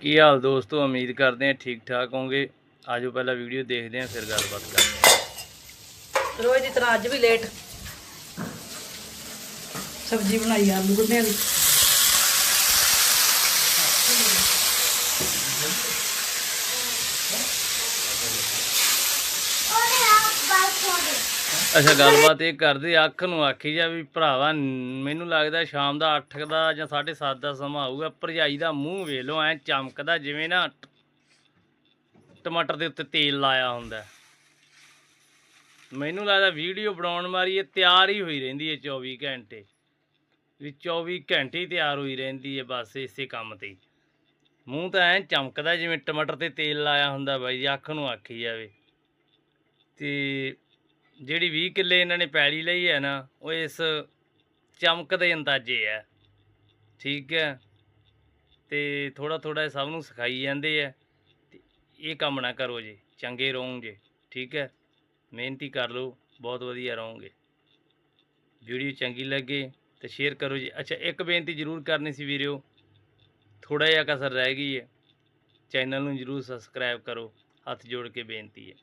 ਕੀ ਹਾਲ ਦੋਸਤੋ ਉਮੀਦ ਕਰਦੇ ਹਾਂ ਠੀਕ ਠਾਕ ਹੋਵੋਗੇ ਆਜੋ ਪਹਿਲਾਂ ਵੀਡੀਓ ਦੇਖਦੇ ਹਾਂ ਫਿਰ ਗੱਲਬਾਤ ਕਰਦੇ ਹਾਂ ਰੋਜ਼ ਦੀ ਤਰ੍ਹਾਂ ਅੱਜ ਵੀ ਲੇਟ ਸਬਜ਼ੀ ਬਣਾਈ ਆਲੂ ਗੁੰਨਿਆਂ ਦੀ ਅੱਛਾ, ਗੱਲਬਾਤ ਇਹ ਕਰਦੇ, ਅੱਖ ਨੂੰ ਆਖੀ ਜਾ ਵੀ ਭਰਾਵਾ, ਮੈਨੂੰ ਲੱਗਦਾ ਸ਼ਾਮ ਦਾ 8 ਦਾ ਜਾਂ 7:30 ਦਾ ਸਮਾਂ ਆਊਗਾ, ਭਰਜਾਈ ਦਾ ਮੂੰਹ ਵੇਖ ਲਓ, ਐ ਚਮਕਦਾ ਜਿਵੇਂ ਨਾ ਟਮਾਟਰ ਦੇ ਉੱਤੇ ਤੇਲ ਲਾਇਆ ਹੁੰਦਾ। ਮੈਨੂੰ ਲੱਗਦਾ ਵੀਡੀਓ ਬਣਾਉਣ ਮਾਰੀ ਇਹ ਤਿਆਰ ਹੀ ਹੋਈ ਰਹਿੰਦੀ ਹੈ 24 ਘੰਟੇ। ਵੀ 24 ਘੰਟੇ ਹੀ ਤਿਆਰ ਹੋਈ ਰਹਿੰਦੀ ਹੈ ਬਸ ਇਸੇ ਕੰਮ ਤੇ। ਮੂੰਹ ਤਾਂ ਐ ਚਮਕਦਾ ਜਿਵੇਂ ਟਮਾਟਰ ਤੇ ਤੇਲ ਲਾਇਆ ਹੁੰਦਾ ਬਾਈ ਜੀ, ਅੱਖ ਨੂੰ ਆਖੀ ਜਾਵੇ। ਤੇ ਜਿਹੜੀ 20 ਕਿੱਲੇ ਇਹਨਾਂ ਨੇ ਪੈਲੀ ਲਈ ਹੈ ਨਾ, ਉਹ ਇਸ ਚਮਕ ਦੇ ਅੰਦਾਜ਼ੇ ਹੈ। ਠੀਕ ਹੈ? ਤੇ ਥੋੜਾ ਥੋੜਾ ਸਭ ਨੂੰ ਸਿਖਾਈ ਜਾਂਦੇ ਆ ਇਹ ਕੰਮ ਨਾ ਕਰੋ ਜੀ, ਚੰਗੇ ਰਹੋਗੇ। ਠੀਕ ਹੈ? ਮਿਹਨਤੀ ਕਰ ਲਓ, ਬਹੁਤ ਵਧੀਆ ਰਹੋਗੇ। ਵੀਡੀਓ ਚੰਗੀ ਲੱਗੇ ਤੇ ਸ਼ੇਅਰ ਕਰੋ ਜੀ। ਅੱਛਾ, ਇੱਕ ਬੇਨਤੀ ਜ਼ਰੂਰ ਕਰਨੀ ਸੀ ਵੀਰਿਓ ਥੋੜਾ ਜਿਹਾ ਕਸਰ ਰਹਿ ਗਈ ਹੈ। ਚੈਨਲ ਨੂੰ ਜ਼ਰੂਰ ਸਬਸਕ੍ਰਾਈਬ ਕਰੋ, ਹੱਥ ਜੋੜ ਕੇ ਬੇਨਤੀ ਹੈ।